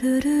do do do.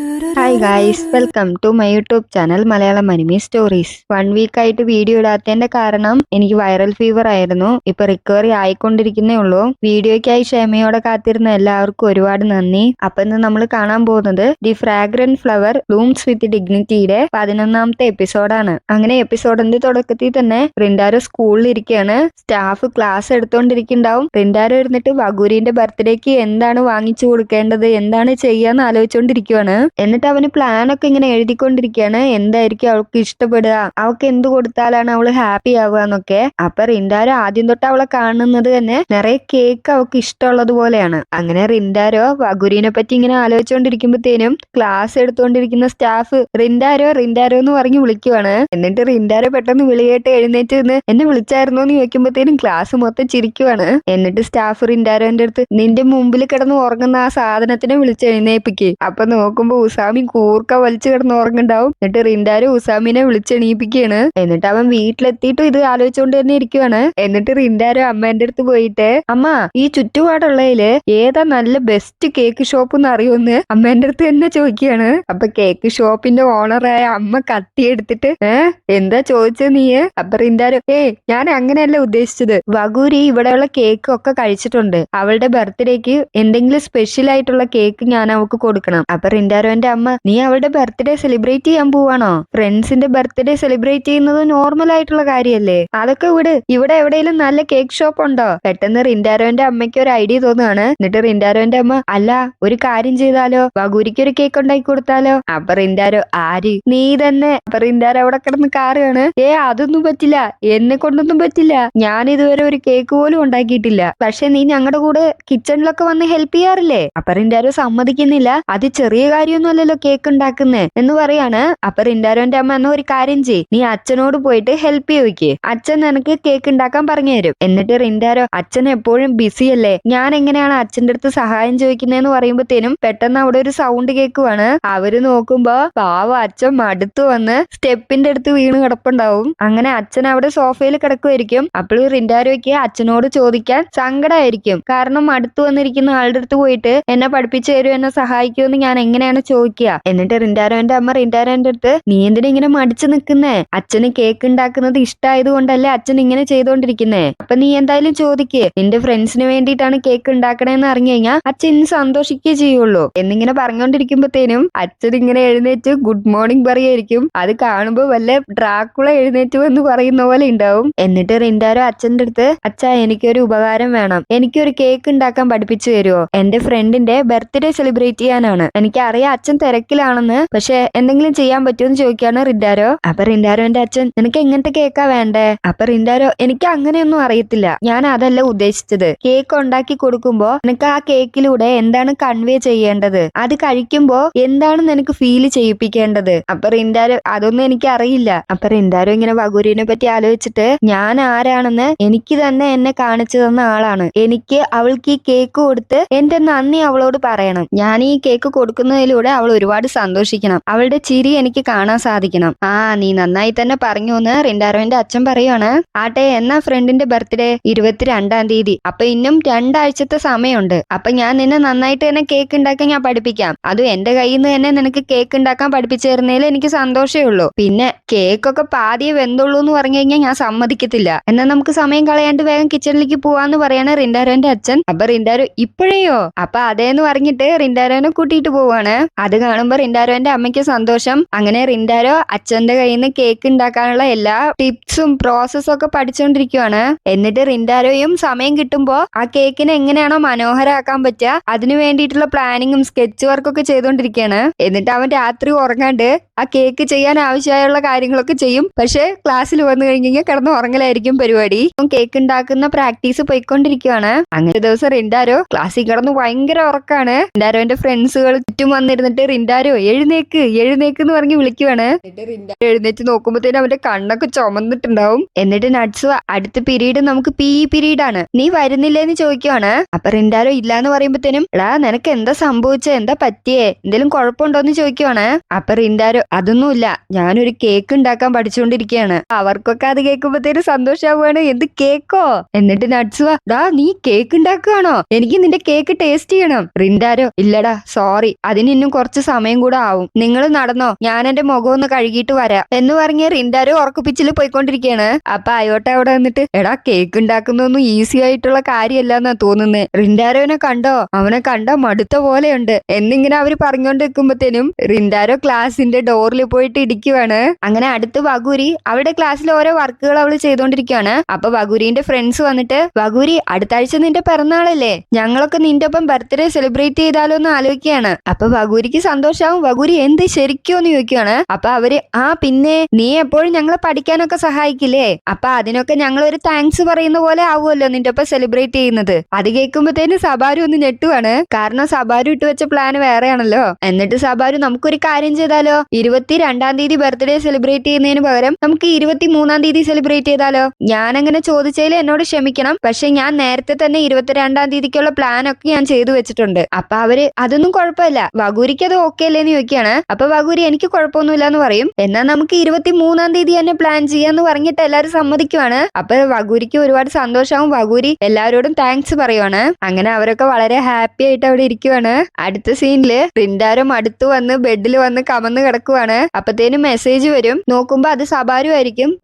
Hi guys welcome to my YouTube channel Malayalam anime stories one week ആയിട്ട് video ഇടാത്തതിന്റെ കാരണം എനിക്ക് viral fever ആയിരുന്നു. ഇപ്പൊ റിക്കവറി ആയിക്കൊണ്ടിരിക്കുന്നേ ഉള്ളൂ. വീഡിയോയ്ക്കായി ക്ഷമയോടെ കാത്തിരുന്ന എല്ലാവർക്കും ഒരുപാട് നന്ദി. അപ്പൊ ഇന്ന് നമ്മൾ കാണാൻ പോകുന്നത് the fragrant flower looms with ഡിഗ്നിറ്റിയുടെ പതിനൊന്നാമത്തെ എപ്പിസോഡാണ് അങ്ങനെ എപ്പിസോഡിന്റെ തുടക്കത്തിൽ തന്നെ റിൻഡാരോ സ്കൂളിൽ ഇരിക്കുകയാണ് സ്റ്റാഫ് ക്ലാസ് എടുത്തോണ്ടിരിക്കുന്നുണ്ടാവും. റിൻഡാരോ ഇരുന്നിട്ട് വഗൂരിന്റെ ബർത്ത്ഡേക്ക് എന്താണ് വാങ്ങിച്ചു കൊടുക്കേണ്ടത് എന്താണ് ചെയ്യാന്ന് ആലോചിച്ചുകൊണ്ടിരിക്കുവാണ് എന്നിട്ട് അവന് പ്ലാനൊക്കെ ഇങ്ങനെ എഴുതിക്കൊണ്ടിരിക്കുകയാണ് എന്തായിരിക്കും അവൾക്ക് ഇഷ്ടപ്പെടുക? അവൾക്ക് എന്ത് കൊടുത്താലാണ് അവൾ ഹാപ്പി ആവുക എന്നൊക്കെ. അപ്പൊ റിൻഡാരോ ആദ്യം തൊട്ട് അവളെ കാണുന്നത് തന്നെ നിറയെ കേക്ക് അവൾക്ക് ഇഷ്ടമുള്ളത് പോലെയാണ്. അങ്ങനെ റിൻഡാരോ വഗുരിനെ പറ്റി ഇങ്ങനെ ആലോചിച്ചുകൊണ്ടിരിക്കുമ്പോഴത്തേനും ക്ലാസ് എടുത്തുകൊണ്ടിരിക്കുന്ന സ്റ്റാഫ് റിൻഡാരോ റിൻഡാരോ എന്ന് പറഞ്ഞ് വിളിക്കുവാണ്. എന്നിട്ട് റിൻഡാരോ പെട്ടെന്ന് വിളിയേട്ട് എഴുന്നേറ്റ് നിന്ന് എന്നെ വിളിച്ചായിരുന്നോ? എന്ന് ചോദിക്കുമ്പോഴത്തേനും ക്ലാസ് മൊത്തം ചിരിക്കുവാണ്. എന്നിട്ട് സ്റ്റാഫ് റിൻഡാരോന്റെ അടുത്ത് നിന്റെ മുമ്പിൽ കിടന്ന് ഉറങ്ങുന്ന ആ സാധനത്തിനെ വിളിച്ച് എഴുന്നേപ്പിക്ക് അപ്പൊ നോക്കുമ്പോ ഉസാമി കൂർക്ക വലിച്ചു കിടന്ന് ഉറങ്ങുണ്ടാവും എന്നിട്ട് റിൻഡാര് ഉസാമിനെ വിളിച്ചെണീപ്പിക്കുകയാണ്. എന്നിട്ട് അവൻ വീട്ടിലെത്തിയിട്ടും ഇത് ആലോചിച്ചുകൊണ്ട് തന്നെ ഇരിക്കുവാണ്. എന്നിട്ട് റിൻഡാരോ അമ്മേന്റെ അടുത്ത് പോയിട്ട് അമ്മ ഈ ചുറ്റുപാടുള്ളതിൽ ഏതാ നല്ല ബെസ്റ്റ് കേക്ക് ഷോപ്പ് എന്ന് അറിയുമെന്ന് അമ്മേന്റെ അടുത്ത് തന്നെ ചോദിക്കുകയാണ്. അപ്പൊ കേക്ക് ഷോപ്പിന്റെ ഓണറായ അമ്മ കത്തിയെടുത്തിട്ട് ഏ എന്താ ചോദിച്ചത് നീ? അപ്പൊ റിൻഡാരോ ഏ ഞാൻ അങ്ങനെയല്ല ഉദ്ദേശിച്ചത്. വകൂരി ഇവിടെയുള്ള കേക്ക് ഒക്കെ കഴിച്ചിട്ടുണ്ട്. അവളുടെ ബർത്ത്ഡേക്ക് എന്തെങ്കിലും സ്പെഷ്യൽ ആയിട്ടുള്ള കേക്ക് ഞാൻ അവൾക്ക് കൊടുക്കണം. അപ്പൊ റിൻഡാരോന്റെ അമ്മ നീ അവളുടെ ബർത്ത്ഡേ സെലിബ്രേറ്റ് ചെയ്യാൻ പോവാണോ? ഫ്രണ്ട്സിന്റെ ബർത്ത്ഡേ സെലിബ്രേറ്റ് ചെയ്യുന്നത് നോർമൽ ആയിട്ടുള്ള കാര്യല്ലേ? അതൊക്കെ വിട്. ഇവിടെ എവിടെയെങ്കിലും നല്ല കേക്ക് ഷോപ്പ് ഉണ്ടോ? പെട്ടെന്ന് റിൻഡാരോന്റെ അമ്മയ്ക്ക് ഒരു ഐഡിയ തോന്നുകയാണ് എന്നിട്ട് റിൻഡാരോന്റെ അമ്മ അല്ല ഒരു കാര്യം ചെയ്താലോ? വകൂരിക്ക് ഒരു കേക്ക് ഉണ്ടാക്കി കൊടുത്താലോ? അപ്പൊ റിൻഡാരോ ആര്? നീ തന്നെ. അപ്പൊ റിൻഡാരോ അവിടെ കിടന്ന് കാറുകയാണ് ഏ അതൊന്നും പറ്റില്ല. എന്നെ കൊണ്ടൊന്നും പറ്റില്ല. ഞാൻ ഇതുവരെ ഒരു കേക്ക് പോലും ഉണ്ടാക്കിയിട്ടില്ല. പക്ഷെ നീ ഞങ്ങളുടെ കൂടെ കിച്ചണിലൊക്കെ വന്ന് ഹെൽപ്പ് ചെയ്യാറില്ലേ? അപ്പൊ റിൻഡാരോ സമ്മതിക്കുന്നില്ല. അത് ചെറിയ കാര്യമൊന്നുമല്ലല്ലോ കേക്ക് ഉണ്ടാക്കുന്നേ എന്ന് പറയാണ്. അപ്പൊ റിൻഡാരോന്റെ അമ്മ എന്നാ ഒരു കാര്യം ചെയ് നീ അച്ഛനോട് പോയിട്ട് ഹെൽപ്പ് ചോദിക്ക്. അച്ഛൻ നിനക്ക് കേക്ക് ഉണ്ടാക്കാൻ പറഞ്ഞു തരും. എന്നിട്ട് റിൻഡാരോ അച്ഛൻ എപ്പോഴും ബിസി അല്ലേ? ഞാൻ എങ്ങനെയാണ് അച്ഛന്റെ അടുത്ത് സഹായം ചോദിക്കുന്നതെന്ന് പറയുമ്പോഴത്തേനും പെട്ടെന്ന് അവിടെ ഒരു സൗണ്ട് കേൾക്കുവാണ് അവർ നോക്കുമ്പോ പാവ അച്ഛൻ മടുത്തു വന്ന് സ്റ്റെപ്പിന്റെ അടുത്ത് വീണ് കിടപ്പുണ്ടാവും. അങ്ങനെ അച്ഛൻ അവിടെ സോഫയിൽ കിടക്കുമായിരിക്കും അപ്പോൾ റിൻഡാരോയ്ക്ക് അച്ഛനോട് ചോദിക്കാൻ സങ്കടമായിരിക്കും കാരണം അടുത്ത് വന്നിരിക്കുന്ന ആളുടെ അടുത്ത് പോയിട്ട് എന്നെ പഠിപ്പിച്ചു തരും എന്നെ സഹായിക്കുമെന്ന് ഞാൻ എങ്ങനെയാണ് ചോദിക്കുക? എന്നിട്ട് റിൻഡാരോന്റെ അമ്മ റിൻഡാരോന്റെ അടുത്ത് നീ എന്തിനാ ഇങ്ങനെ മടിച്ചു നിൽക്കുന്നേ അച്ഛന് കേക്ക് ഉണ്ടാക്കുന്നത് ഇഷ്ടമായത് കൊണ്ടല്ലേ അച്ഛൻ ഇങ്ങനെ ചെയ്തോണ്ടിരിക്കുന്നേ? അപ്പൊ നീ എന്തായാലും ചോദിക്ക് നിന്റെ ഫ്രണ്ട്സിന് വേണ്ടിയിട്ടാണ് കേക്ക് ഉണ്ടാക്കണേന്ന് അറിഞ്ഞു കഴിഞ്ഞാൽ അച്ഛൻ ഇന്ന് സന്തോഷിക്കുകയേ ചെയ്യുള്ളൂ. എന്നിങ്ങനെ പറഞ്ഞുകൊണ്ടിരിക്കുമ്പോഴത്തേനും അച്ഛൻ ഇങ്ങനെ എഴുന്നേറ്റ് ഗുഡ് മോർണിംഗ് പറയായിരിക്കും. അത് കാണുമ്പോ വല്ല ഡ്രാക്കുള എഴുന്നേറ്റു എന്ന് പറയുന്ന പോലെ ഉണ്ടാവും എന്നിട്ട് റിൻഡാരോ അച്ഛന്റെ അടുത്ത് അച്ഛ എനിക്കൊരു ഉപകാരം വേണം. എനിക്കൊരു കേക്ക് ഉണ്ടാക്കാൻ പഠിപ്പിച്ചു തരുമോ എന്റെ ഫ്രണ്ടിന്റെ ബർത്ത്ഡേ സെലിബ്രേറ്റ് ചെയ്യാനാണ്. എനിക്കറിയാം അച്ഛൻ തിരക്കിലാണെന്ന്. പക്ഷെ എന്തെങ്കിലും ചെയ്യാൻ പറ്റുമെന്ന് ചോദിക്കാണ് റിൻഡാരോ. അപ്പൊ റിൻഡാരോന്റെ അച്ഛൻ നിനക്ക് എങ്ങനത്തെ കേക്കാ വേണ്ടേ? അപ്പൊ റിൻഡാരോ എനിക്ക് അങ്ങനെയൊന്നും അറിയത്തില്ല. ഞാൻ അതല്ല ഉദ്ദേശിച്ചത്. കേക്ക് ഉണ്ടാക്കി കൊടുക്കുമ്പോ നിനക്ക് ആ കേക്കിലൂടെ എന്താണ് കൺവേ ചെയ്യേണ്ടത്? അത് കഴിക്കുമ്പോ എന്താണ് നിനക്ക് ഫീൽ ചെയ്യിപ്പിക്കേണ്ടത്? അപ്പൊ റിൻഡാരോ അതൊന്നും എനിക്ക് അറിയില്ല. അപ്പൊ റിൻഡാരോ ഇങ്ങനെ വകൂരിനെ പറ്റി ആലോചിച്ചിട്ട് ഞാൻ ആരാണെന്ന് എനിക്ക് തന്നെ എന്നെ കാണിച്ചു തന്ന ആളാണ്. എനിക്ക് അവൾക്ക് ഈ കേക്ക് കൊടുത്ത് എന്റെ നന്ദി അവളോട് പറയണം. ഞാൻ ഈ കേക്ക് കൊടുക്കുന്നതിലൂടെ അവൾ ഒരുപാട് സന്തോഷിക്കണം. അവളുടെ ചിരി എനിക്ക് കാണാൻ സാധിക്കണം. ആ നീ നന്നായി തന്നെ പറഞ്ഞു എന്ന് റിൻഡാരോന്റെ അച്ഛൻ പറയുവാണ്. ആട്ടെ എന്നാ ഫ്രണ്ടിന്റെ ബർത്ത്ഡേ? ഇരുപത്തിരണ്ടാം തീയതി. അപ്പൊ ഇന്നും രണ്ടാഴ്ചത്തെ സമയമുണ്ട്. അപ്പൊ ഞാൻ നിന്നെ നന്നായിട്ട് തന്നെ കേക്ക് ഉണ്ടാക്കാൻ ഞാൻ പഠിപ്പിക്കാം. അതും എന്റെ കയ്യിൽ നിന്ന് തന്നെ നിനക്ക് കേക്ക് ഉണ്ടാക്കാൻ പഠിപ്പിച്ചു തരുന്നതിൽ എനിക്ക് സന്തോഷമേ ഉള്ളൂ. പിന്നെ കേക്കൊക്കെ പാതിയെ വെന്തുള്ളൂ എന്ന് പറഞ്ഞു കഴിഞ്ഞാൽ ഞാൻ സമ്മതിക്കത്തില്ല. എന്നാൽ നമുക്ക് സമയം കളയാണ്ട് വേഗം കിച്ചണിലേക്ക് പോവാന്ന് പറയാണ് റിൻഡാരോന്റെ അച്ഛൻ. അപ്പൊ റിൻഡാരോ ഇപ്പോഴേയോ? അപ്പൊ അതേന്ന് പറഞ്ഞിട്ട് റിൻഡാരോനെ കൂട്ടിയിട്ട് പോവാണ്. അത് കാണുമ്പോ റിൻഡാരോന്റെ അമ്മയ്ക്ക് സന്തോഷം. അങ്ങനെ റിൻഡാരോ അച്ഛന്റെ കയ്യിൽ നിന്ന് കേക്ക് ഉണ്ടാക്കാനുള്ള എല്ലാ ടിപ്സും പ്രോസസ്സും ഒക്കെ പഠിച്ചുകൊണ്ടിരിക്കുവാണ് എന്നിട്ട് റിൻഡാരോയും സമയം കിട്ടുമ്പോൾ ആ കേക്കിനെ എങ്ങനെയാണോ മനോഹരമാക്കാൻ പറ്റുക അതിനു വേണ്ടിയിട്ടുള്ള പ്ലാനിങ്ങും സ്കെച്ച് വർക്കൊക്കെ ചെയ്തുകൊണ്ടിരിക്കുകയാണ് എന്നിട്ട് അവൻ രാത്രി ഉറങ്ങാണ്ട് ആ കേക്ക് ചെയ്യാൻ ആവശ്യമായുള്ള കാര്യങ്ങളൊക്കെ ചെയ്യും. പക്ഷെ ക്ലാസ്സിൽ വന്നു കഴിഞ്ഞാൽ കിടന്ന് ഉറങ്ങലായിരിക്കും പരിപാടി. കേക്ക് ഉണ്ടാക്കുന്ന പ്രാക്ടീസ് പോയിക്കൊണ്ടിരിക്കുകയാണ് അങ്ങനെ ദിവസം റിൻഡാരോ ക്ലാസ്സിൽ കിടന്ന് ഭയങ്കര ഉറക്കാണ്. റിൻഡാരോന്റെ ഫ്രണ്ട്സുകൾ ചുറ്റും വന്നിരുന്നിട്ട് റിൻഡാരോ എഴുന്നേക്ക് എഴുന്നേക്ക് എന്ന് പറഞ്ഞ് വിളിക്കുവാണ്. എന്നിട്ട് റിൻഡാരോ എഴുന്നേറ്റ് നോക്കുമ്പോഴത്തേനും അവന്റെ കണ്ണൊക്കെ ചുമന്നിട്ടുണ്ടാവും. എന്നിട്ട് നട്സ് അടുത്ത പീരീഡ് നമുക്ക് പി ഇ പീരീഡ് ആണ് നീ വരുന്നില്ലേന്ന് ചോദിക്കുവാണ്. അപ്പൊ റിൻഡാരോ ഇല്ലാന്ന് പറയുമ്പോഴത്തേനും എടാ നിനക്ക് എന്താ സംഭവിച്ചേ? എന്താ പറ്റിയേ? എന്തെങ്കിലും കുഴപ്പമുണ്ടോന്ന് ചോദിക്കുവാണ്. അപ്പൊ റിൻഡാരോ അതൊന്നുമില്ല. ഞാനൊരു കേക്ക് ഉണ്ടാക്കാൻ പഠിച്ചുകൊണ്ടിരിക്കുകയാണ് അവർക്കൊക്കെ അത് കേൾക്കുമ്പോഴത്തേനും സന്തോഷാവുകയാണ് എന്ത് കേക്കോ? എന്നിട്ട് നട്സുവ ഡാ നീ കേക്ക് ഉണ്ടാക്കുകയാണോ എനിക്ക് നിന്റെ കേക്ക് ടേസ്റ്റ് ചെയ്യണം. റിൻഡാരോ ഇല്ലടാ സോറി. അതിന് ഇന്നും കുറച്ച് സമയം കൂടെ ആവും. നിങ്ങൾ നടന്നോ? ഞാൻ എന്റെ മുഖം ഒന്ന് കഴുകിയിട്ട് വരാം. എന്ന് പറഞ്ഞ് റിൻഡാരോ ഉറക്കുപ്പിച്ചിൽ പോയിക്കൊണ്ടിരിക്കുകയാണ് അപ്പൊ അയോട്ട അവിടെ വന്നിട്ട് എടാ കേക്ക് ഉണ്ടാക്കുന്നൊന്നും ഈസി ആയിട്ടുള്ള കാര്യമല്ലെന്നാ തോന്നുന്നേ. റിൻഡാരോനെ കണ്ടോ? അവനെ കണ്ട മടുത്ത പോലെയുണ്ട്. എന്നിങ്ങനെ അവർ പറഞ്ഞുകൊണ്ട് നിൽക്കുമ്പോഴത്തേനും റിൻഡാരോ ക്ലാസിന്റെ ഡോറിൽ പോയിട്ട് ഇടിക്കുവാണ്. അങ്ങനെ അടുത്ത് വഗൂരി അവരുടെ ക്ലാസ്സിൽ ഓരോ വർക്കുകൾ അവൾ ചെയ്തുകൊണ്ടിരിക്കുകയാണ് അപ്പൊ വഗൂരിന്റെ ഫ്രണ്ട്സ് വന്നിട്ട് വഗൂരി അടുത്ത ആഴ്ച നിന്റെ പിറന്നാളല്ലേ? ഞങ്ങളൊക്കെ നിന്റെ ഒപ്പം ബർത്ത്ഡേ സെലിബ്രേറ്റ് ചെയ്താലോ എന്ന് ആലോചിക്കുകയാണ്. അപ്പൊ വഗൂരിക്ക് സന്തോഷാവും വകുരി എന്ത് ശരിക്കും എന്ന് ചോദിക്കുകയാണ് അപ്പൊ അവർ ആ പിന്നെ നീ എപ്പോഴും ഞങ്ങളെ പഠിക്കാനൊക്കെ സഹായിക്കില്ലേ? അപ്പൊ അതിനൊക്കെ ഞങ്ങൾ ഒരു താങ്ക്സ് പറയുന്ന പോലെ ആവുമല്ലോ നിന്റെ ഒപ്പം സെലിബ്രേറ്റ് ചെയ്യുന്നത്. അത് കേൾക്കുമ്പോഴത്തേന് സബാരു ഒന്ന് ഞെട്ടുവാണ്. കാരണം സബാരു ഇട്ട് വെച്ച പ്ലാൻ വേറെയാണല്ലോ. എന്നിട്ട് സബാരു നമുക്കൊരു കാര്യം ചെയ്താലോ? ഇരുപത്തി രണ്ടാം തീയതി ബർത്ത്ഡേ സെലിബ്രേറ്റ് ചെയ്യുന്നതിന് പകരം നമുക്ക് ഇരുപത്തി മൂന്നാം തീയതി സെലിബ്രേറ്റ് ചെയ്താലോ? ഞാൻ അങ്ങനെ ചോദിച്ചതിൽ എന്നോട് ക്ഷമിക്കണം. പക്ഷെ ഞാൻ നേരത്തെ തന്നെ ഇരുപത്തിരണ്ടാം തീയതിക്കുള്ള പ്ലാൻ ഒക്കെ ഞാൻ ചെയ്തു വെച്ചിട്ടുണ്ട്. അപ്പൊ അവർ അതൊന്നും കുഴപ്പമില്ല. വകൂരിക്ക് ഓക്കെ അല്ലേന്ന് ചോദിക്കുകയാണ്. അപ്പൊ വകൂരി എനിക്ക് കുഴപ്പമൊന്നുമില്ല എന്ന് പറയും. എന്നാൽ നമുക്ക് ഇരുപത്തി മൂന്നാം തീയതി തന്നെ പ്ലാൻ ചെയ്യാന്ന് പറഞ്ഞിട്ട് എല്ലാവരും സമ്മതിക്കുവാണ്. അപ്പൊ വകൂരിക്ക് ഒരുപാട് സന്തോഷമാവും വകൂരി എല്ലാവരോടും താങ്ക്സ് പറയുവാണ്. അങ്ങനെ അവരൊക്കെ വളരെ ഹാപ്പി ആയിട്ട് അവിടെ ഇരിക്കുവാണ്. അടുത്ത സീനിൽ റിൻഡാരം അടുത്ത് വന്ന് ബെഡിൽ വന്ന് കമന്ന് കിടക്കുവാണ്. അപ്പത്തേനും മെസ്സേജ് വരും. നോക്കുമ്പോ അത് സബാരു ആയിരിക്കും.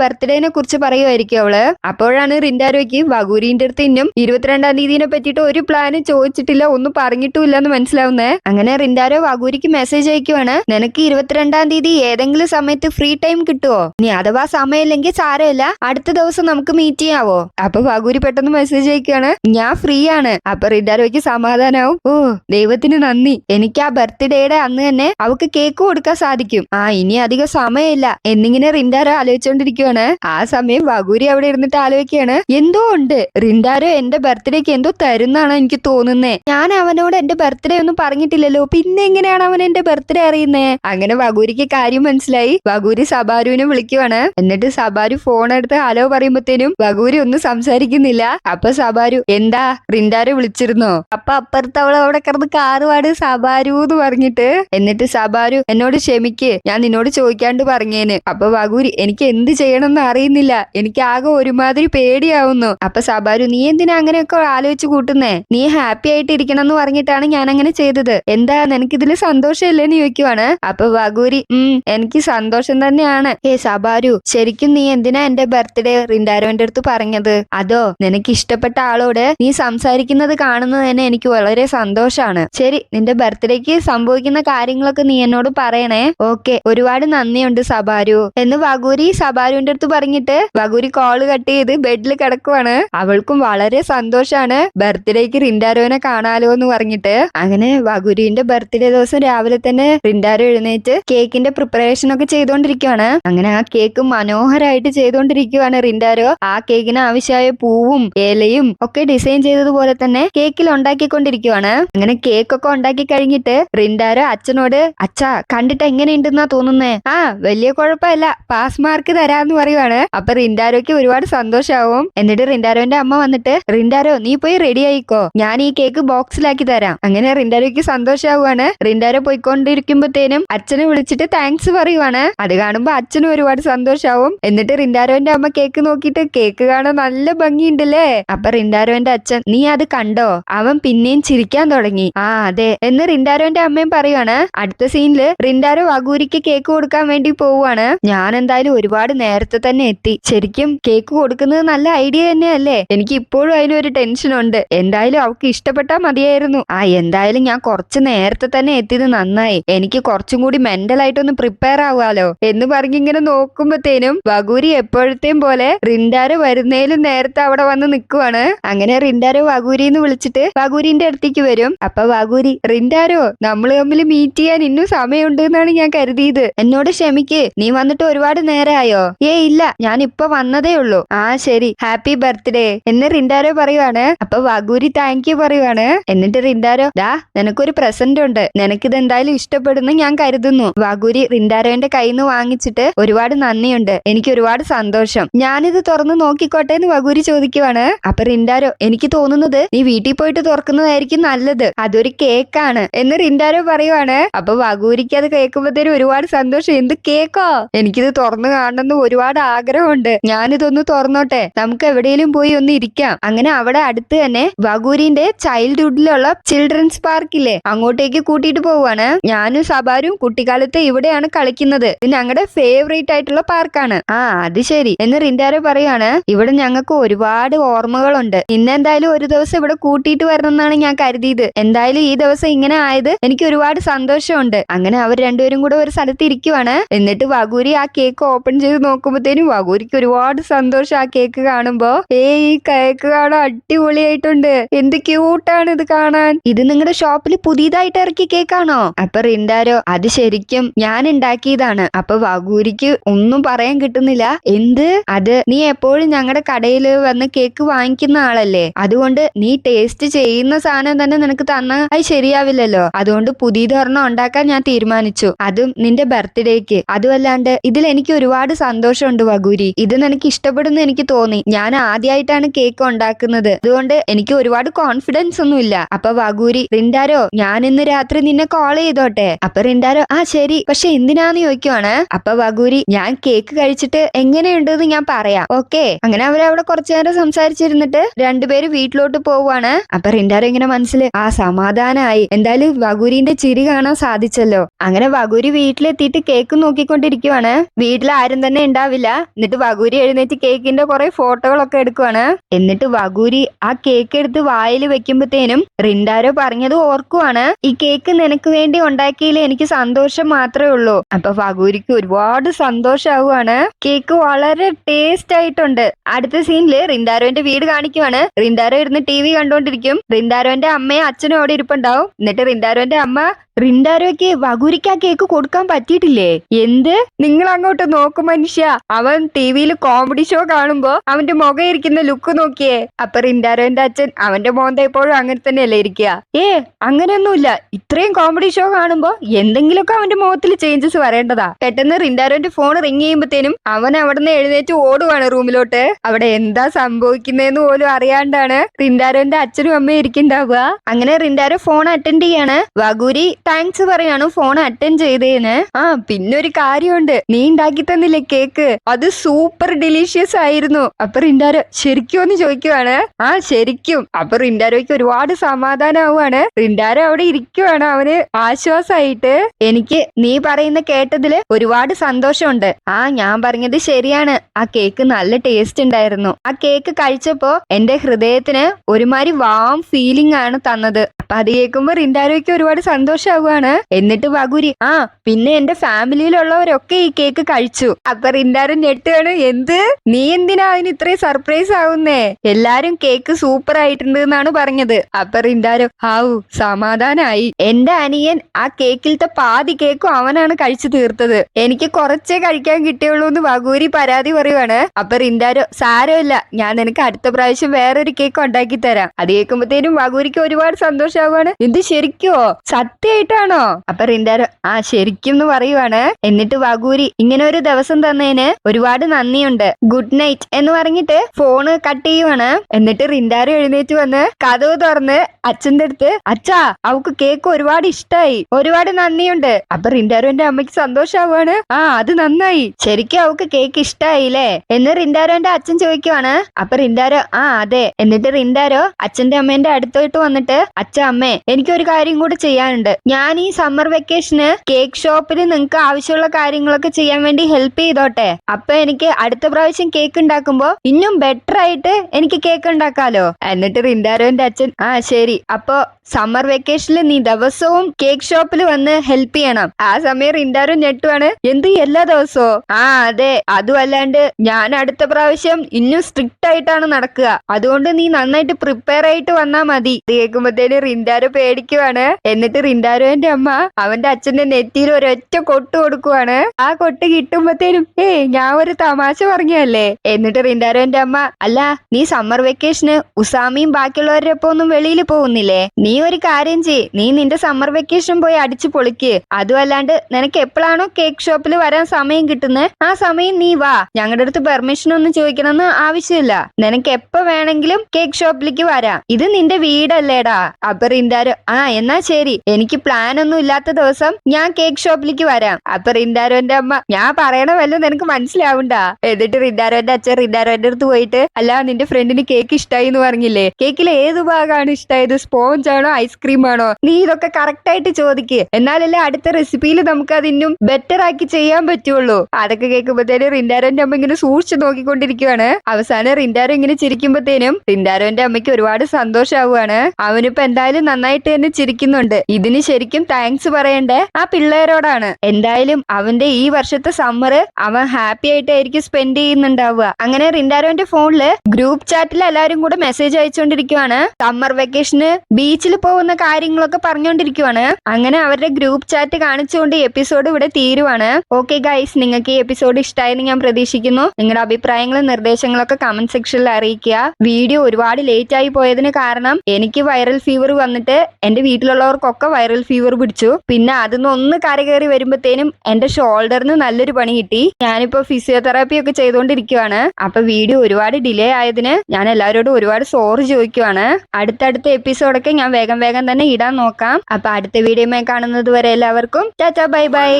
ബർത്ത്ഡേനെ കുറിച്ച് പറയുമായിരിക്കും അവൾ. അപ്പോഴാണ് റിൻഡാരോയ്ക്ക് വകൂരിന്റെ അടുത്ത് ഇന്നും ഇരുപത്തിരണ്ടാം തീയതിനെ പറ്റിയിട്ട് ഒരു പ്ലാനും ചോദിച്ചിട്ടില്ല ഒന്നും പറഞ്ഞിട്ടുമില്ല എന്ന് മനസ്സിലാവുന്നേ. അങ്ങനെ റിൻഡാരോ വകൂരിക്ക് മെസ്സേജ് അയക്കുവാണ്. നിനക്ക് ഇരുപത്തിരണ്ടാം തീയതി ഏതെങ്കിലും സമയത്ത് ഫ്രീ ടൈം കിട്ടുവോ? ഇനി അഥവാ സമയമില്ലെങ്കിൽ സാരമില്ല. അടുത്ത ദിവസം നമുക്ക് മീറ്റ് ചെയ്യാവോ? അപ്പൊ വകൂരി പെട്ടെന്ന് മെസ്സേജ് അയക്കുവാണ്. ഞാൻ ഫ്രീ ആണ്. അപ്പൊ റിഡാരോയ്ക്ക് സമാധാനാവും. ഓ ദൈവത്തിന് നന്ദി. എനിക്ക് ആ ബർത്ത്ഡേയുടെ അന്ന് തന്നെ അവക്ക് കേക്ക് കൊടുക്കാൻ സാധിക്കും. ആ ഇനി അധികം സമയമില്ല. എന്നിങ്ങനെ റിൻഡാരോ ആലോചിച്ചോണ്ടിരിക്കുവാണ്. ആ സമയം വകൂരി അവിടെ ഇരുന്നിട്ട് ആലോചിക്കുകയാണ്. എന്തോ ഉണ്ട്? റിൻഡാരോ എന്റെ ബർത്ത്ഡേക്ക് എന്തോ തരുന്നാണ് എനിക്ക് തോന്നുന്നേ. ഞാൻ അവനോട് എന്റെ ബർത്ത്ഡേ ഒന്നും പറഞ്ഞിട്ടില്ലല്ലോ. പിന്നെ എങ്ങനെയാണ് അവൻ എന്റെ ബർത്ത്ഡേ അറിയുന്നേ? അങ്ങനെ വഗൂരിക്ക് കാര്യം മനസ്സിലായി. വഗൂരി സബാരുവിനെ വിളിക്കുവാണ്. എന്നിട്ട് സബാരു ഫോൺ എടുത്ത് ഹലോ പറയുമ്പത്തേനും വഗൂരി ഒന്നും സംസാരിക്കുന്നില്ല. അപ്പൊ സബാരു എന്താ? റിൻഡാരെ വിളിച്ചിരുന്നോ? അപ്പൊ അപ്പുറത്ത് അവൾ അവിടെ കിടന്ന് കാറുപാട് സബാരു എന്ന് പറഞ്ഞിട്ട് എന്നിട്ട് സബാരു എന്നോട് ക്ഷമിക്ക്. ഞാൻ നിന്നോട് ചോദിക്കാണ്ട് പറഞ്ഞേന്. അപ്പൊ വഗൂരി എനിക്ക് എന്ത് ചെയ്യണമെന്ന് അറിയുന്നില്ല. എനിക്ക് ആകെ ഒരുമാതിരി പേടിയാവുന്നു. അപ്പൊ സബാരു നീ എന്തിനാ അങ്ങനെയൊക്കെ ആലോചിച്ച് കൂട്ടുന്നേ? നീ ഹാപ്പി ആയിട്ട് ഇരിക്കണം എന്ന് പറഞ്ഞിട്ടാണ് ഞാൻ അങ്ങനെ ചെയ്തത്. എന്താ? നിനക്കിതിൽ സന്തോഷമില്ലെന്ന് ചോദിക്കുവാണ്. അപ്പൊ വകൂരി ഉം എനിക്ക് സന്തോഷം തന്നെയാണ്. ഏ സബാരു ശരിക്കും നീ എന്തിനാ എന്റെ ബർത്ത്ഡേ റിൻഡാരോന്റെ അടുത്ത് പറഞ്ഞത്? അതോ നിനക്ക് ഇഷ്ടപ്പെട്ട ആളോട് നീ സംസാരിക്കുന്നത് കാണുന്നത് തന്നെ എനിക്ക് വളരെ സന്തോഷാണ്. ശരി നിന്റെ ബർത്ത്ഡേക്ക് സംഭവിക്കുന്ന കാര്യങ്ങളൊക്കെ നീ എന്നോട് പറയണേ. ഓക്കെ ഒരുപാട് നന്ദിയുണ്ട് സബാരു. എന്ന് വകൂരി സബാരുവിന്റെ അടുത്ത് പറഞ്ഞിട്ട് വകൂരി കോൾ കട്ട് ചെയ്ത് ബെഡിൽ കിടക്കുവാണ്. അവൾക്കും വളരെ സന്തോഷാണ് ബർത്ത്ഡേക്ക് റിൻഡാരോനെ കാണാലോ എന്ന് പറഞ്ഞിട്ട്. അങ്ങനെ വകുരിന്റെ ബർത്ത്ഡേ ദിവസം രാവിലെ തന്നെ റിൻഡാരോ എഴുന്നേറ്റ് കേക്കിന്റെ പ്രിപ്പറേഷൻ ഒക്കെ ചെയ്തുകൊണ്ടിരിക്കുവാണ് അങ്ങനെ ആ കേക്ക് മനോഹരമായിട്ട് ചെയ്തുകൊണ്ടിരിക്കുവാണ് റിൻഡാരോ. ആ കേക്കിന് ആവശ്യമായ പൂവും ഏലയും ഒക്കെ ഡിസൈൻ ചെയ്തതുപോലെ തന്നെ കേക്കിൽ ഉണ്ടാക്കിക്കൊണ്ടിരിക്കുവാണ്. അങ്ങനെ കേക്ക് ഒക്കെ ഉണ്ടാക്കി കഴിഞ്ഞിട്ട് റിൻഡാരോ അച്ഛനോട് അച്ഛാ കണ്ടിട്ട് എങ്ങനെയുണ്ടെന്നാ തോന്നുന്നേ? ആ വലിയ കുഴപ്പമില്ല. പാസ് മാർക്ക് തരാന്ന് പറയുവാണ്. അപ്പൊ റിൻഡാരോയ്ക്ക് ഒരുപാട് സന്തോഷാവും. എന്നിട്ട് റിൻഡാരോന്റെ അമ്മ വന്നിട്ട് റിൻഡാരോ നീ പോയി റെഡി ആയിക്കോ. ഞാൻ ഈ കേക്ക് ബോക്സിലാക്കി തരാം. അങ്ങനെ റിൻഡാരോയ്ക്ക് സന്തോഷാവുകയാണ് റിൻഡാരോ പോയിക്കൊണ്ടിരിക്കുമ്പോഴത്തേനും അച്ഛനെ വിളിച്ചിട്ട് താങ്ക്സ് പറയുവാണ്. അത് കാണുമ്പോ അച്ഛനും ഒരുപാട് സന്തോഷാവും. എന്നിട്ട് റിൻഡാരോന്റെ അമ്മ കേക്ക് നോക്കിയിട്ട് കേക്ക് കാണാൻ നല്ല ഭംഗിയുണ്ടല്ലേ? അപ്പൊ റിൻഡാരോന്റെ അച്ഛൻ നീ അത് കണ്ടോ? അവൻ പിന്നെയും ചിരിക്കാൻ തുടങ്ങി. ആ അതെ. എന്ന് റിൻഡാരോന്റെ അമ്മയും പറയുവാണ്. അടുത്ത സീനിൽ റിൻഡാരോ വകൂരിക്ക് കേക്ക് കൊടുക്കാൻ വേണ്ടി പോവുകയാണ് ഞാൻ എന്തായാലും ഒരുപാട് നേരത്തെ തന്നെ എത്തി. ശരിക്കും കേക്ക് കൊടുക്കുന്നത് നല്ല ഐഡിയ തന്നെയല്ലേ? എനിക്ക് ഇപ്പോഴും അതിനൊരു ടെൻഷൻ ഉണ്ട്. എന്തായാലും അവക്ക് ഇഷ്ടപ്പെട്ടാ മതിയായിരുന്നു. ആ എന്തായാലും ഞാൻ കുറച്ച് നേരത്തെ തന്നെ എത്തിയത് നന്നായി. എനിക്ക് കുറച്ചും കൂടി മെന്റൽ ആയിട്ടൊന്ന് പ്രിപ്പയർ ആവാലോ. എന്ന് പറഞ്ഞിങ്ങനെ നോക്കുമ്പോത്തേനും വകൂരി എപ്പോഴത്തെയും പോലെ റിൻഡാര് വരുന്നതിലും നേരത്തെ അവിടെ വന്ന് നിൽക്കുവാണ് അങ്ങനെ റിൻഡാരോ വകൂരിന്ന് വിളിച്ചിട്ട് വകൂരിന്റെ അടുത്തേക്ക് വരും. അപ്പൊ വകൂരി റിൻഡാരോ നമ്മൾ തമ്മിൽ മീറ്റ് ചെയ്യാൻ ഇന്നും സമയമുണ്ട് എന്നാണ് ഞാൻ കരുതിയത്. എന്നോട് ക്ഷമിക്ക് നീ വന്നിട്ട് ഒരുപാട് നേരമായോ ഏ ഇല്ല ഞാൻ ഇപ്പൊ വന്നതേ ഉള്ളൂ. ആ ശരി. ഹാപ്പി ബർത്ത്ഡേ എന്ന് റിൻഡാരോ പറയുവാണ്. അപ്പൊ വകൂരി താങ്ക് യു പറയുവാണ്. എന്നിട്ട് റിൻഡാരോ ദാ നിനക്കൊരു പ്രസന്റ് ഉണ്ട്. നിനക്കിത് എന്തായാലും ഇഷ്ടപ്പെടുന്നു ഞാൻ കരുതുന്നു. വാഗൂരി റിൻഡാരോന്റെ കയ്യിൽ നിന്ന് വാങ്ങിച്ചിട്ട് ഒരുപാട് നന്ദിയുണ്ട്. എനിക്ക് ഒരുപാട് സന്തോഷം. ഞാനിത് തുറന്നു നോക്കിക്കോട്ടെ എന്ന് വകൂരി ചോദിക്കുവാണ്. അപ്പൊ റിൻഡാരോ എനിക്ക് തോന്നുന്നത് നീ വീട്ടിൽ പോയിട്ട് തുറക്കുന്നതായിരിക്കും നല്ലത്. അതൊരു കേക്കാണ് എന്ന് റിൻഡാരോ പറയുവാണ്. അപ്പൊ വകൂരിക്ക് അത് കേൾക്കുമ്പോഴത്തേനും ഒരുപാട് സന്തോഷം. എന്ത് കേക്കോ? എനിക്കിത് തുറന്നു കാണണമെന്ന് ഒരുപാട് ആഗ്രഹമുണ്ട്. ഞാനിതൊന്ന് തുറന്നോട്ടെ. നമുക്ക് എവിടെയെങ്കിലും പോയി ഒന്ന് ഇരിക്കാം. അങ്ങനെ അവിടെ അടുത്ത് തന്നെ വകൂരിന്റെ ചൈൽഡ്ഹുഡിലുള്ള ചിൽഡ്രൻസ് പാർക്കില്ലേ? അങ്ങോട്ടേക്ക് കൂട്ടി കൂട്ടിയിട്ട് പോവാണ്. ഞാനും സബാരും കുട്ടിക്കാലത്ത് ഇവിടെയാണ് കളിക്കുന്നത്. ഇത് ഞങ്ങളുടെ ഫേവറേറ്റ് ആയിട്ടുള്ള പാർക്കാണ് ആ അത് ശരി. എന്ന് റിൻഡാര പറയാണ് ഇവിടെ ഞങ്ങൾക്ക് ഒരുപാട് ഓർമ്മകളുണ്ട്. ഇന്നെന്തായാലും ഒരു ദിവസം ഇവിടെ കൂട്ടിയിട്ട് വരണം എന്നാണ് ഞാൻ കരുതിയത്. എന്തായാലും ഈ ദിവസം ഇങ്ങനെ ആയത് എനിക്ക് ഒരുപാട് സന്തോഷമുണ്ട്. അങ്ങനെ അവർ രണ്ടുപേരും കൂടെ ഒരു സ്ഥലത്ത് ഇരിക്കുവാണ്. എന്നിട്ട് വകൂരി ആ കേക്ക് ഓപ്പൺ ചെയ്ത് നോക്കുമ്പോഴത്തേനും വകൂരിക്ക് ഒരുപാട് സന്തോഷം ആ കേക്ക് കാണുമ്പോ ഏ ഈ കേക്ക് കാണാൻ അടിപൊളിയായിട്ടുണ്ട്. എന്ത് ക്യൂട്ടാണ് ഇത് കാണാൻ. ഇത് നിങ്ങളുടെ ഷോപ്പിൽ പുതിയതായിട്ട് ഇറക്കിയ കേക്കാണോ അപ്പൊ റിൻഡാരോ അത് ശരിക്കും ഞാൻ ഉണ്ടാക്കിയതാണ്. അപ്പൊ വകൂരിക്ക് ഒന്നും പറയാൻ കിട്ടുന്നില്ല. എന്ത്? അത് നീ എപ്പോഴും ഞങ്ങളുടെ കടയിൽ വന്ന് കേക്ക് വാങ്ങിക്കുന്ന ആളല്ലേ? അതുകൊണ്ട് നീ ടേസ്റ്റ് ചെയ്യുന്ന സാധനം തന്നെ നിനക്ക് തന്ന അത് ശരിയാവില്ലല്ലോ. അതുകൊണ്ട് പുതിയതൊരെണ്ണം ഉണ്ടാക്കാൻ ഞാൻ തീരുമാനിച്ചു. അതും നിന്റെ ബർത്ത്ഡേക്ക്. അതുമല്ലാണ്ട് ഇതിൽ എനിക്ക് ഒരുപാട് സന്തോഷമുണ്ട് വകൂരി ഇത് നിനക്ക് ഇഷ്ടപ്പെടുന്ന എനിക്ക് തോന്നി. ഞാൻ ആദ്യമായിട്ടാണ് കേക്ക് ഉണ്ടാക്കുന്നത്. അതുകൊണ്ട് എനിക്ക് ഒരുപാട് കോൺഫിഡൻസ് ഒന്നും ഇല്ല അപ്പൊ വകൂരി റിൻഡാരോ ഞാൻ ഇന്ന് രാത്രി നിന്നെ കോൾ ചെയ്തോട്ടെ. അപ്പൊ റിൻഡാരോ ആ ശരി. പക്ഷെ എന്തിനാന്ന് ചോദിക്കുവാണ്? അപ്പൊ വകൂരി ഞാൻ കേക്ക് കഴിച്ചിട്ട് എങ്ങനെയുണ്ടെന്ന് ഞാൻ പറയാം. ഓക്കെ അങ്ങനെ അവരവിടെ കുറച്ചു നേരം സംസാരിച്ചിരുന്നിട്ട് രണ്ടുപേര് വീട്ടിലോട്ട് പോവാണ് അപ്പൊ റിൻഡാരോ ഇങ്ങനെ മനസ്സിൽ ആ സമാധാനമായി എന്തായാലും വകൂരിന്റെ ചിരി കാണാൻ സാധിച്ചല്ലോ. അങ്ങനെ വകൂരി വീട്ടിലെത്തിയിട്ട് കേക്ക് നോക്കിക്കൊണ്ടിരിക്കുവാണ്. വീട്ടിൽ ആരും തന്നെ ഉണ്ടാവില്ല എന്നിട്ട് വകൂരി എഴുന്നേറ്റ് കേക്കിന്റെ കുറെ ഫോട്ടോകളൊക്കെ എടുക്കുവാണ്. എന്നിട്ട് വകൂരി ആ കേക്ക് എടുത്ത് വായിൽ വെക്കുമ്പോഴത്തേനും റിൻഡാരോ പറഞ്ഞത് ഓർക്കുവാണ്. ഈ കേക്ക് നിനക്ക് വേണ്ടി ഉണ്ടാക്കിയതിൽ എനിക്ക് സന്തോഷം മാത്രമേ ഉള്ളൂ. അപ്പൊ ഭഗൂരിക്ക് ഒരുപാട് സന്തോഷാവുകയാണ് കേക്ക് വളരെ ടേസ്റ്റ് ആയിട്ടുണ്ട്. അടുത്ത സീനിൽ റിൻഡാരോന്റെ വീട് കാണിക്കുവാണ്. റിൻഡാരോ ഇരുന്ന് ടി വി കണ്ടോണ്ടിരിക്കും. റിൻഡാരോന്റെ അമ്മയും അച്ഛനും അവിടെ ഇരിപ്പുണ്ടാവും. എന്നിട്ട് റിൻഡാരോന്റെ അമ്മ റിൻഡാരോയ്ക്ക് വകൂരിക്ക് ആ കേക്ക് കൊടുക്കാൻ പറ്റിയിട്ടില്ലേ? എന്ത്? നിങ്ങൾ അങ്ങോട്ട് നോക്കും മനുഷ്യ. അവൻ ടി വിയിൽ കോമഡി ഷോ കാണുമ്പോ അവന്റെ മുഖം ഇരിക്കുന്ന ലുക്ക് നോക്കിയേ. അപ്പൊ റിൻഡാരോന്റെ അച്ഛൻ അവന്റെ മോന്ത എപ്പോഴും അങ്ങനെ തന്നെയല്ലേ ഇരിക്കുക. ഏ അങ്ങനെയൊന്നുമില്ല. ഇത്രയും കോമഡി ഷോ കാണുമ്പോ എന്തെങ്കിലുമൊക്കെ അവന്റെ മുഖത്തിൽ ചേഞ്ചസ് വരേണ്ടതാ. പെട്ടെന്ന് റിൻഡാരോന്റെ ഫോൺ റിങ് ചെയ്യുമ്പോഴത്തേനും അവൻ അവിടുന്ന് എഴുന്നേറ്റ് ഓടുവാണ് റൂമിലോട്ട്. അവിടെ എന്താ സംഭവിക്കുന്നതെന്ന് പോലും അറിയാണ്ടാണ് റിൻഡാരോന്റെ അച്ഛനും അമ്മയും ഇരിക്കുന്നുണ്ടാവുക. അങ്ങനെ റിൻഡാരോ ഫോൺ അറ്റൻഡ് ചെയ്യാണ്. വകൂരി താങ്ക്സ് പറയാണ് ഫോൺ അറ്റൻഡ് ചെയ്തേന് ആ പിന്നെ ഒരു കാര്യമുണ്ട്. നീ ഉണ്ടാക്കി തന്നില്ലേ കേക്ക് അത് സൂപ്പർ ഡെലീഷ്യസ് ആയിരുന്നു. അപ്പൊ റിൻഡാരോ ശരിക്കും ഒന്ന് ചോദിക്കുവാണ്. ആ ശരിക്കും. അപ്പൊ റിൻഡാരോയ്ക്ക് ഒരുപാട് സമാധാനമാവുകയാണ് റിൻഡാരോ അവിടെ ഇരിക്കുവാണ്. അവന് ആശ്വാസമായിട്ട് എനിക്ക് നീ പറയുന്ന കേട്ടതിൽ ഒരുപാട് സന്തോഷമുണ്ട്. ആ ഞാൻ പറഞ്ഞത് ശരിയാണ്. ആ കേക്ക് നല്ല ടേസ്റ്റ് ഉണ്ടായിരുന്നു. ആ കേക്ക് കഴിച്ചപ്പോ എന്റെ ഹൃദയത്തിന് ഒരുമാതിരി വാം ഫീലിംഗ് ആണ് തന്നത്. അപ്പൊ അത് കേൾക്കുമ്പോ റിൻഡാരോയ്ക്ക് ഒരുപാട് സന്തോഷമാവുകയാണ് എന്നിട്ട് വകുരി ആ പിന്നെ എന്റെ ഫാമിലിയിലുള്ളവരൊക്കെ ഈ കേക്ക് കഴിച്ചു. അപ്പൊ റിൻഡാരോ ഞെട്ടുകയാണ് എന്ത്? നീ എന്തിനാ അതിന് ഇത്രയും സർപ്രൈസ് ആവുന്നേ? എല്ലാരും കേക്ക് സൂപ്പർ ആയിട്ടുണ്ട് എന്നാണ് പറഞ്ഞത്. അപ്പൊ റിൻഡാരോ ഹാവു സമാധാനായി. എന്റെ അനിയൻ ആ കേക്കിലത്തെ പാതി കേക്കും അവനാണ് കഴിച്ചു തീർത്തത്. എനിക്ക് കുറച്ചേ കഴിക്കാൻ കിട്ടിയുള്ളൂ എന്ന് വകൂരി പരാതി പറയുവാണ്. അപ്പൊ റിൻഡാരോ സാരമില്ല ഞാൻ നിനക്ക് അടുത്ത പ്രാവശ്യം വേറൊരു കേക്ക് ഉണ്ടാക്കി തരാം അത് കേൾക്കുമ്പോഴത്തേനും വകൂരിക്ക് ഒരുപാട് സന്തോഷമാവാണ് ഇത് ശരിക്കോ? സത്യായിട്ടാണോ അപ്പൊ റിൻഡാരോ ആ ശരിക്കും എന്ന് പറയുവാണ്. എന്നിട്ട് വാഗൂരി ഇങ്ങനെ ഒരു ദിവസം തന്നതിന് ഒരുപാട് നന്ദിയുണ്ട്. ഗുഡ് നൈറ്റ് എന്ന് പറഞ്ഞിട്ട് ഫോണ് കട്ട് ചെയ്യുവാണ്. എന്നിട്ട് റിൻഡാരോ എഴുന്നേറ്റ് വന്ന് കഥവ് തുറന്ന് അച്ഛന്റെ അടുത്ത് അച്ഛാ അവക്ക് കേക്ക് ഒരുപാട് ഇഷ്ടായി. ഒരുപാട് നന്ദിയുണ്ട്. അപ്പൊ റിൻഡാരോന്റെ അമ്മയ്ക്ക് സന്തോഷാവാണ്. ആ അത് നന്നായി. ശരിക്കും അവക്ക് കേക്ക് ഇഷ്ടായില്ലേ? എന്ന് റിൻഡാരോന്റെ അച്ഛൻ ചോദിക്കുവാണ്. അപ്പൊ റിൻഡാരോ ആ അതെ. എന്നിട്ട് റിൻഡാരോ അച്ഛന്റെ അമ്മേന്റെ അടുത്തോട്ട് വന്നിട്ട് അച്ഛ അമ്മേ എനിക്കൊരു കാര്യം കൂടി ചെയ്യാനുണ്ട്. ഞാൻ ഈ സമ്മർ വെക്കേഷന് കേക്ക് ഷോപ്പിൽ നിങ്ങൾക്ക് ആവശ്യമുള്ള കാര്യങ്ങളൊക്കെ ചെയ്യാൻ വേണ്ടി ഹെൽപ്പ് ചെയ്തോട്ടെ. അപ്പൊ എനിക്ക് അടുത്ത പ്രാവശ്യം കേക്ക് ഉണ്ടാക്കുമ്പോ ഇന്നും ബെറ്റർ ആയിട്ട് എനിക്ക് കേക്ക് ഉണ്ടാക്കാലോ. എന്നിട്ട് റിൻഡാരോന്റെ അച്ഛൻ ആ ശരി. അപ്പോ സമ്മർ വെക്കേഷനിൽ നീ ദിവസവും കേക്ക് ഷോപ്പിൽ വന്ന് ഹെൽപ്പ് ചെയ്യണം. ആ സമയം റിൻഡാരോ ഞെട്ടുവാണ്. എന്ത് എല്ലാ ദിവസവും? ആ അതെ. അതുമല്ലാണ്ട് ഞാൻ അടുത്ത പ്രാവശ്യം ഇന്നും സ്ട്രിക്റ്റ് ആയിട്ടാണ് നടക്കുക. അതുകൊണ്ട് നീ നന്നായിട്ട് പ്രിപ്പയർ ആയിട്ട് വന്നാ മതി. കേൾക്കുമ്പോഴത്തേന് റിൻഡാരോ പേടിക്കുവാണ്. എന്നിട്ട് റിൻഡാരോന്റെ അമ്മ അവന്റെ അച്ഛന്റെ നെറ്റിയിൽ ഒരൊറ്റ കൊട്ട് കൊടുക്കുവാണ്. ആ കൊട്ട് കിട്ടുമ്പത്തേനും ഏയ് ഞാൻ ഒരു തമാശ പറഞ്ഞല്ലേ എന്നിട്ട് റിൻഡാരോന്റെ അമ്മ അല്ല നീ സമ്മർ വെക്കേഷന് ഉസാമിയും ബാക്കിയുള്ളവരുടെ ഒപ്പം ഒന്നും വെളിയിൽ പോകുന്നില്ലേ? നീ ഒരു കാര്യം ചെയ് നീ നിന്റെ സമ്മർ വെക്കേഷൻ പോയി അടിച്ചു പൊളിക്ക്. അതുമല്ലാണ്ട് നിനക്ക് എപ്പോഴാണോ കേക്ക് ഷോപ്പിൽ വരാൻ സമയം കിട്ടുന്നത് ആ സമയം നീ വാ. ഞങ്ങളുടെ അടുത്ത് പെർമിഷൻ ഒന്നും ചോദിക്കണമെന്ന് ആവശ്യമില്ല. നിനക്ക് എപ്പോ വേണമെങ്കിലും കേക്ക് ഷോപ്പിലേക്ക് വരാം. ഇത് നിന്റെ വീടല്ലേടാ. അപ്പൊ റിന്ദാരോ ആ എന്നാ ശരി. എനിക്ക് പ്ലാൻ ഒന്നും ഇല്ലാത്ത ദിവസം ഞാൻ കേക്ക് ഷോപ്പിലേക്ക് വരാം. അപ്പൊ റിൻഡാരോന്റെ അമ്മ ഞാൻ പറയണ വല്ലതും നിനക്ക് മനസ്സിലാവണ്ട? എന്നിട്ട് റിൻഡാരോന്റെ അച്ഛൻ റിൻഡാരോന്റെ അടുത്ത് പോയിട്ട് അല്ല നിന്റെ ഫ്രണ്ടിന് കേക്ക് ഇഷ്ടായി എന്ന് പറഞ്ഞില്ലേ? കേക്കിൽ ഏത് ഭാഗമാണ് ഇഷ്ടായത്? സ്പോഞ്ച് ആണോ ഐസ്ക്രീം ആണോ? നീ ഇതൊക്കെ കറക്റ്റ് ആയിട്ട് ചോദിക്ക്. എന്നാലല്ലേ അടുത്ത റെസിപ്പിയിൽ നമുക്ക് അതിനും ബെറ്റർ ആക്കി ചെയ്യാൻ പറ്റുള്ളൂ. അതൊക്കെ കേൾക്കുമ്പോഴത്തേനും റിൻഡാരോന്റെ അമ്മ ഇങ്ങനെ സൂക്ഷിച്ചു നോക്കിക്കൊണ്ടിരിക്കുവാണ്. അവസാനം റിൻഡാരോ ഇങ്ങനെ ചിരിക്കുമ്പോഴത്തേനും റിൻഡാരോന്റെ അമ്മയ്ക്ക് ഒരുപാട് സന്തോഷമാവുകയാണ് അവനിപ്പോ എന്തായാലും നന്നായിട്ട് തന്നെ ചിരിക്കുന്നുണ്ട്. ഇതിന് ശരിക്കും താങ്ക്സ് പറയണ്ടേ? ആ പിള്ളേരോടാണ്. എന്തായാലും അവന്റെ ഈ വർഷത്തെ സമ്മർ അവൻ ഹാപ്പി ആയിട്ടായിരിക്കും സ്പെൻഡ് ചെയ്യുന്നുണ്ടാവുക. അങ്ങനെ റിൻഡാരോന്റെ ഫോണിൽ ഗ്രൂപ്പ് ചാറ്റിൽ എല്ലാവരും കൂടെ മെസ്സേജ് അയച്ചുകൊണ്ടിരിക്കുവാണ്. സമ്മർ വെക്കേഷന് ബീച്ചിൽ പോകുന്ന കാര്യങ്ങളൊക്കെ പറഞ്ഞുകൊണ്ടിരിക്കുവാണ്. അങ്ങനെ അവരുടെ ഗ്രൂപ്പ് ചാറ്റ് കാണിച്ചുകൊണ്ട് എപ്പിസോഡ് ഇവിടെ തീരുവാണ്. ഓക്കെ ഗൈസ് നിങ്ങൾക്ക് ഈ എപ്പിസോഡ് ഇഷ്ടമായെന്ന് ഞാൻ പ്രതീക്ഷിക്കുന്നു. നിങ്ങളുടെ അഭിപ്രായങ്ങളും നിർദ്ദേശങ്ങളൊക്കെ കമന്റ് സെക്ഷനിൽ അറിയിക്കുക. വീഡിയോ ഒരുപാട് ലേറ്റ് ആയി പോയതിന് കാരണം എനിക്ക് വൈറൽ ഫീവർ വന്നിട്ട് എന്റെ വീട്ടിലുള്ളവർക്കൊക്കെ വൈറൽ ഫീവർ പിടിച്ചു. പിന്നെ അതിന്ന് ഒന്ന് കരകയറി വരുമ്പോഴത്തേനും എന്റെ ഷോൾഡറിന് നല്ലൊരു പണി കിട്ടി. ഞാനിപ്പോ ഫിസിയോതെറാപ്പി ഒക്കെ ചെയ്തുകൊണ്ടിരിക്കുവാണ് അപ്പൊ വീഡിയോ ഒരുപാട് ഡിലേ ആയതിന് ഞാൻ എല്ലാവരോടും ഒരുപാട് സോറി ചോദിക്കുവാണ്. അടുത്തടുത്ത എപ്പിസോഡൊക്കെ ഞാൻ വേഗം വേഗം തന്നെ ഇടാൻ നോക്കാം. അപ്പൊ അടുത്ത വീഡിയോമായി കാണുന്നത് വരെ എല്ലാവർക്കും ടാറ്റാ ബൈ ബൈ